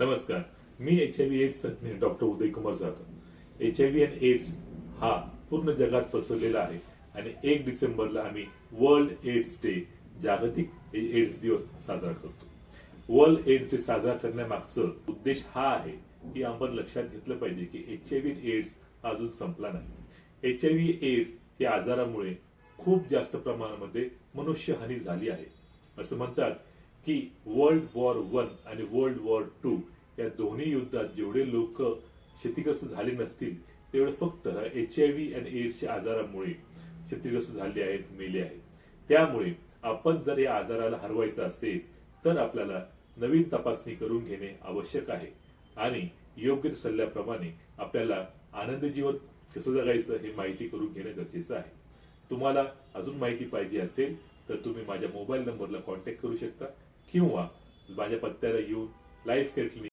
नमस्कार मी H I V AIDS तज्ज्ञ doctor Uday Kumar Jadhav. H I V and AIDS हा पूर्ण जगात पसरलेला आहे आणि एक डिसेंबरला आम्ही वर्ल्ड एड्स डे जागतिक एड्स दिवस साजरा करतो. वर्ल्ड एड्स डे साजरा करण्यामागचं उद्देश हा आहे की आपण लक्षात घेतलं पाहिजे की एच आय व्ही एड्स अजून संपला नाही. एच आय व्ही एड्स या आजारामुळे खूप जास्त प्रमाणामध्ये मनुष्यहानी झाली आहे. असं म्हणतात की वर्ल्ड वॉर वन आणि वर्ल्ड वॉर टू या दोन्ही युद्धात जेवढे लोक क्षतिग्रस्त झाले नसतील तेवढे फक्त एच आय व्ही आणि एड्सच्या आजारामुळे क्षतिग्रस्त झाले आहेत मेले आहेत. त्यामुळे आपण जर या आजाराला हरवायचं असेल तर आपल्याला नवीन तपासणी करून घेणे आवश्यक आहे. आणि योग्य सल्ल्याप्रमाणे आपल्याला आनंद जीवन कसं जगायचं हे माहिती करून घेणे गरजेचं आहे. तुम्हाला अजून माहिती पाहिजे असेल तर तुम्ही माझ्या मोबाईल नंबरला कॉन्टॅक्ट करू शकता. किंवा माझ्या पत्त्याला येऊन लाईव्ह केअर क्लिनिक